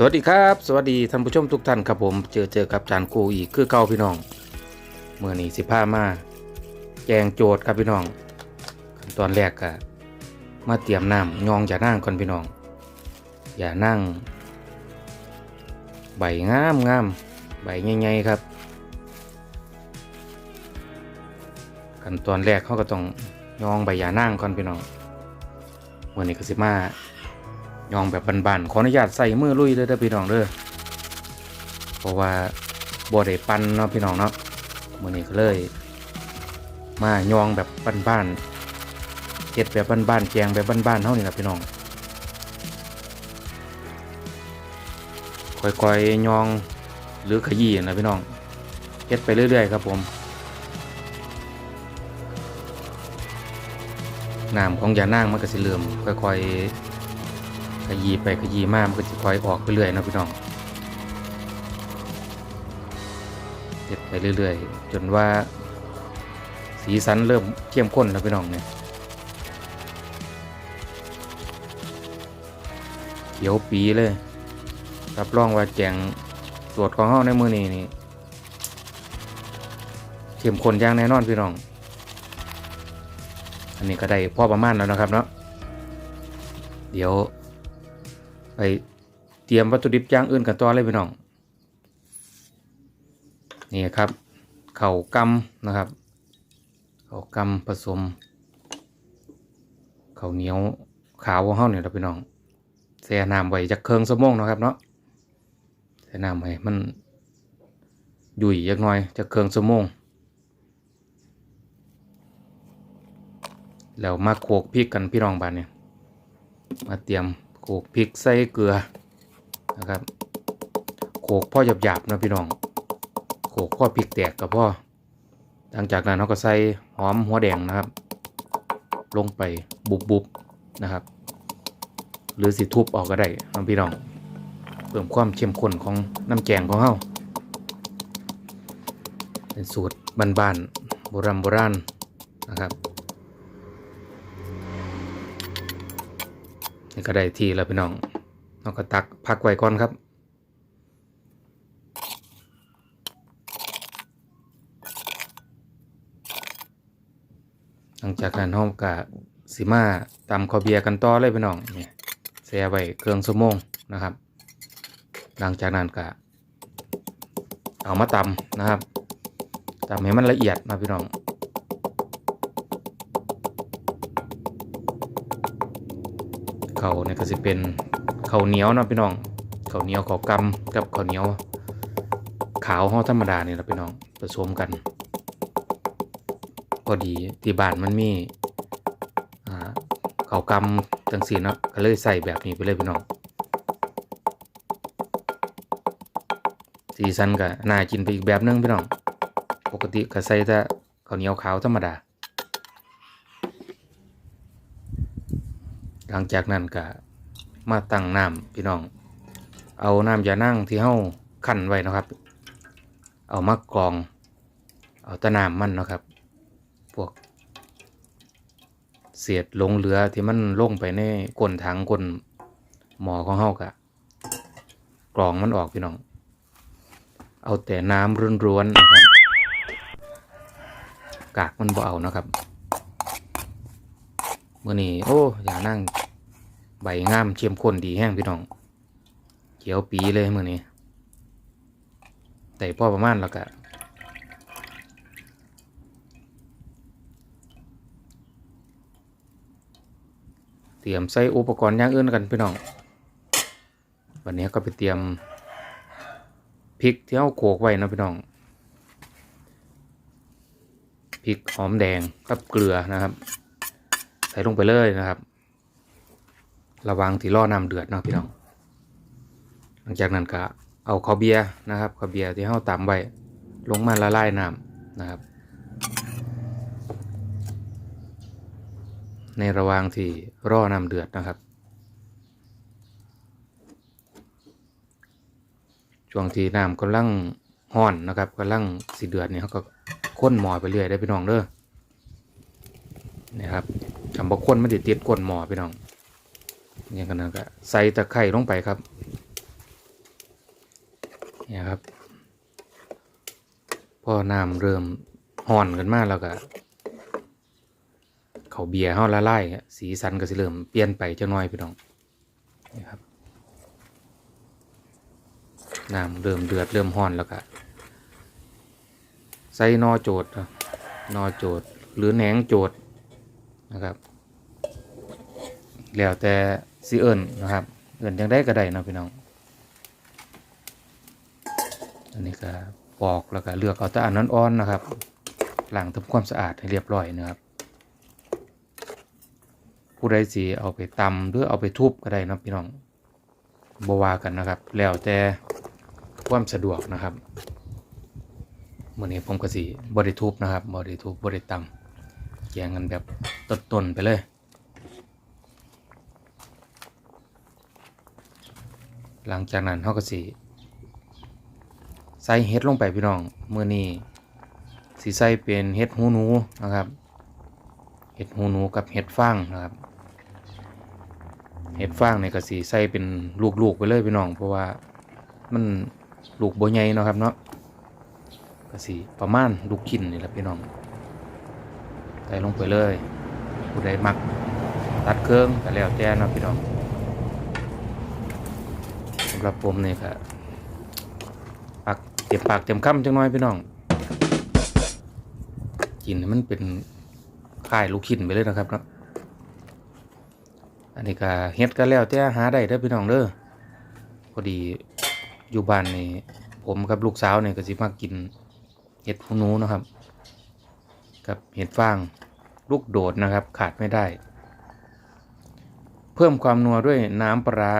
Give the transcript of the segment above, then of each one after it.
สวัสดีครับ สวัสดีท่านผู้ชมทุกท่านครับผมเจอเจอกับจานกูอีกคือเก่าพี่น้องเมื่อนี้สิพามาแกงโจทย์ครับพี่น้องขั้นตอนแรกก็มาเตรียมน้ำยองอย่านั่งก่อนพี่น้อง อย่านั่ง ใบงามงามใบใหญ่ๆครับขั้นตอนแรกเขาก็ต้องยองใบยานั่งก่อนพี่น้องเมื่อนี้ก็สิมา ยองแบบบานๆ ขออนุญาตใส่มือลุยเลยเด้อพี่น้องเด้อ เพราะว่าบ่ได้ปั้นเนาะพี่น้องเนาะมื้อนี้ก็เลย มายองแบบบ้านๆเฮ็ดแบบบ้านๆแจงแบบบ้านๆเฮานี่ล่ะพี่น้องค่อยๆยองหรือขยี้นะพี่น้องเฮ็ดไปเรื่อยๆครับผมน้ำของยานางมันก็สิเริ่อมค่อยๆ ขยี้ไปขยี้มากมันก็จะคอยออกไปเรื่อยนะพี่น้องเด็ดไปเรื่อยๆ จนว่าสีสันเริ่มเข้มข้นแล้วพี่น้องเนี่ยเขียวปีเลยรับรองว่าแจงตรวจของเฮาในมือนี้นี่เข้มข้นอย่างแน่นอนพี่น้อง อันนี้ก็ได้พอประมาณแล้วนะครับเนาะเดี๋ยว ไปเตรียมวัตถุดิบอย่างอื่นกันต่อเลยพี่น้องนี่ครับเข่ากำนะครับเข่ากำผสมเข่าเหนียวขาวของเฮาเนี่ยเราพี่น้องแช่น้ำไว้จากเครื่องสมงนะครับเนาะแช่น้ำไว้มันยุ่ยยักหน่อยจากเครื่องสมงแล้วมาโขกพริกกันพี่น้องบ้านเนี่ยมาเตรียม โขกพริกใส่เกลือนะครับโขกพ่อหยาบๆนะพี่น้องโขกพ่อพริกแตกกับพ่อหลังจากนั้นเราก็ใส่หอมหัวแดงนะครับ ลงไปบุบๆนะครับ หรือสิทุบออกก็ได้นะพี่น้องเพิ่มความเข้มข้นของน้ำแกงของเฮาเป็นสูตรบ้านๆโบราณโบราณนะครับ นี่ก็ได้ที่แล้วพี่น้องเราก็ตักพักไว้ก่อนครับ หลังจากนั้นเราก็สิมาตำข้าวเบียร์กันต่อเลยพี่น้องเนี่ยแช่ไว้เครื่องสมงนะครับ หลังจากนั้นก็เอามาตำนะครับตำให้มันละเอียดนะพี่น้อง เขาเนี่ยก็จะเป็นข้าวเหนียวนะพี่น้องข้าวเหนียวข้าวกำกับข้าวเหนียว ขาวห่อธรรมดาเนี่ยแหละพี่น้องผสมกันพอดีที่บ้านมันมีอ่าข้าวกำจังสีเนาะก็เลยใส่แบบนี้ไปเลยพี่น้องสีสันก็น่ากินไปอีกแบบนึงพี่น้อง ปกติก็ใส่แต่ข้าวเหนียวขาวธรรมดา หลังจากนั้นก็มาตั้งน้ำพี่น้อง เอาน้ำยานั่งที่เฮาคั่นไว้นะครับ เอามากรอง เอาตะน้ำมันนะครับ พวก เศษลงเหลือที่มันลงไปในก้นถังก้นหมอของเฮากะกรองมันออกพี่น้อง เอาแต่น้ำร้วนๆนะครับ กากมันบ่เอานะครับ มื่อนี้โอ้อย่านั่งใบงามเข้มข้นดีแห้งพี่น้อง เขียวปีเลยมื่อนี้แต่พ่อประมาณแล้วก็เตรียมใส่อุปกรณ์อย่างอื่นกันพี่น้อง วันนี้ก็ไปเตรียมพริกที่เอาโขลกไว้นะพี่น้องพริกหอมแดงกับเกลือนะครับ ใส่ลงไปเลยนะครับ ระวังที่ล่อน้ำเดือดเนาะพี่น้อง หลังจากนั้นก็เอาข้าวเบียร์นะครับข้าวเบียร์ที่เฮาตำไว้ลงมาละลายน้ำนะครับ ในระว่างที่ร่อน้ำเดือดนะครับ ช่วงที่น้ำกำลังห้อนนะครับกำลังสีเดือดเนี่ยเขาก็ค้นหม้อไปเรื่อยได้พี่น้องเด้อนะครับำบกคนมันติดติดก้นหมอพี่น้องอย่างกันนั้นก็ใส่ตะไคร่ลงไปครับเนี่ยครับ พอน้ำเริ่มห่อนกันมากแล้วก็เขาเบียร์เฮาละลายสีสันก็สิเริ่มเปลี่ยนไปจังน้อยพี่น้องนี่ครับน้ำเริ่มเดือดเริ่มห่อนแล้วก็ใส่นอโจดนะนอโจดหรือแหนงโจดนะครับ แล้วแต่สิเอิญนะครับ เอิญยังได้ก็ได้นะพี่น้อง อันนี้ก็ปอกแล้วก็เลือกเอาแต่อันนั้นอ่อนๆนะครับล้างทำความสะอาดให้เรียบร้อยนะครับ ผู้ใดสีเอาไปตำหรือเอาไปทุบก็ได้นะพี่น้องบวากันนะครับ แล้วแต่ความสะดวกนะครับเมื่อนี้ผมก็สีบริทุบนะครับบริทุบบริตำแกงกันแบบต้นๆไปเลย หลังจากนั้นเขาก็สีใส่เห็ดลงไปพี่น้องมือนี้สีใส่เป็นเห็ดหูหนูนะครับเห็ดหูหนูกับเห็ดฟางนะครับ เห็ดฟางเนี่ยก็สีใส่เป็นลูกๆไปเลยพี่น้อง เพราะว่ามันลูกโบใหญ่นะครับเนาะก็สีประมาณลูกขินนี่แหละพี่น้องใส่ลงไปเลยผู้ใดมัก ตัดเครื่องก็แล้วแต่นะพี่น้องำหรับผมนี่ก็ปากเต็มปากเต็มคำจังน้อยพี่น้อง กินมันเป็นค่ายลูกชิ้นไปเลยนะครับเนาะอันนี้ก็เฮ็ดกันแล้วแต่หาได้เด้อพี่น้องเด้อพอดีอยู่บ้านนี่ผมกับลูกสาวเนี่ยก็สิมากินเห็ดหูหนูนะครับ กับเห็ดฟางลูกโดดนะครับ ขาดไม่ได้ เพิ่มความนัวด้วยน้ำปลา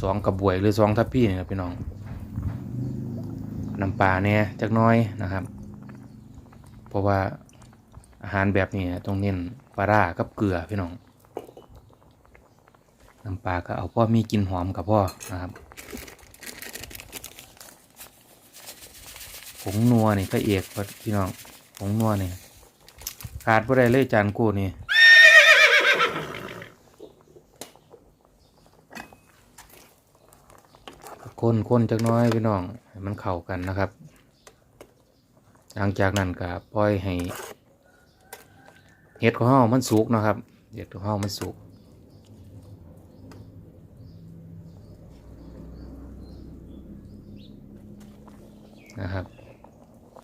สองกระบวยหรือสองทัพพี่นี่นะพี่น้องน้ำปลาเนี่ยจักน้อยนะครับ เพราะว่าอาหารแบบนี้ต้องเน้นปลาร้ากับเกลือพี่น้องน้ำปลาก็เอาพ่อมีกินหอมกับพ่อนะครับผงนัวนี่พระเอกพี่น้องผงนัวนี่ขาดบ่ได้เลยจานกูนี่ คนคนจักน้อยพี่น้องให้มันเข้ากันนะครับ หลังจากนั้นก็ปล่อยให้เห็ดของเฮามันสุกนะครับเห็ดของเฮามันสุกนะครับ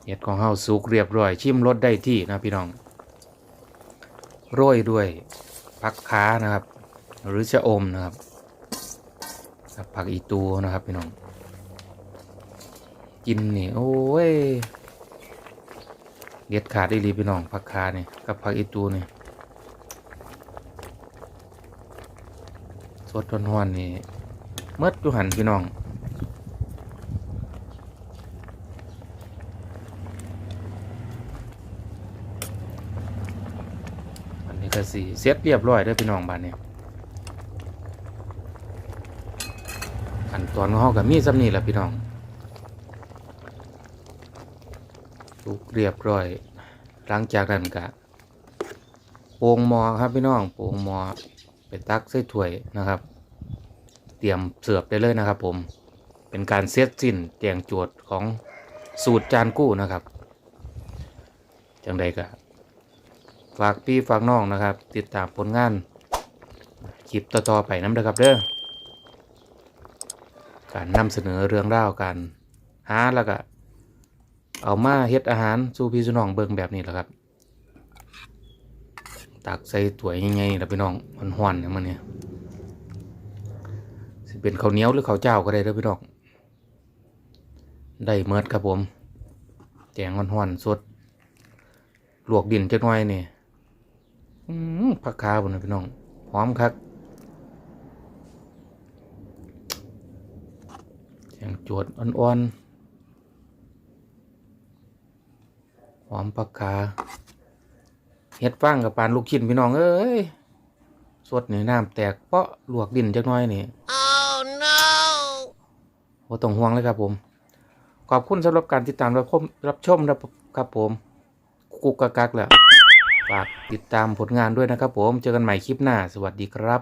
เห็ดของเฮาสุกเรียบร้อยชิมรสได้ที่นะพี่น้องโรยด้วยผักค้านะครับ หรือชะอมนะครับ กับผักอีตูนะครับพี่น้อง กินนี่โอ้ยเด็ดขาดได้รีพี่น้องผักคาเนี่ยกับผักอีตูเนี่ยสดร้อนๆนี่เมื่อจุหันพี่น้องอันนี้ก็สีเสร็จเรียบร้อยเด้พี่น้องบ้านเนี่ย ขั้นตอนของเขากับมีซ้ำนี่แหละพี่น้องสุกเรียบร้อยหลังจากนั้นก็โป่งหมอครับพี่น้องโป่งหมอไปตักใส่ถ้วยนะครับ เตรียมเสิร์ฟได้เลยนะครับ ผมเป็นการเซตสิ้นแจงโจทย์ของสูตรจานกู้นะครับจังใดก็ฝากพี่ฝากน้องนะครับ ติดตามผลงานคลิปต่อๆไปน้ำเด้อครับเด้อ การนำเสนอเรื่องราวการหาแล้วก็เอามาเฮ็ดอาหารสู่พี่สู่น้องเบิ่งแบบนี้แหละครับ ตักใส่ถ้วยใหญ่ๆแล้วพี่น้องมันห้อนอย่างมันเนี่ยสิเป็นข้าวเหนียวหรือข้าวเจ้าก็ได้เด้อพี่น้องได้เมิดครับผม แจงห้อนๆสดลวกดินจักหน่อยนี่ผักคาบนนะพี่น้องหอมคัก เสียง จวดอ่อนๆ หอมปากกาเฮ็ดฟางกับปานลูกชิ้นพี่น้องเอ้ยสดนี่น้ำแตกเปาะลวกดินจักหน่อยนี่ Oh no! โอ้ต้องห่วงเลยครับผม ขอบคุณสำหรับการติดตามรับชมรับชมนะครับผมกุกกักกักแหละฝากติดตามผลงานด้วยนะครับผม เจอกันใหม่คลิปหน้า สวัสดีครับ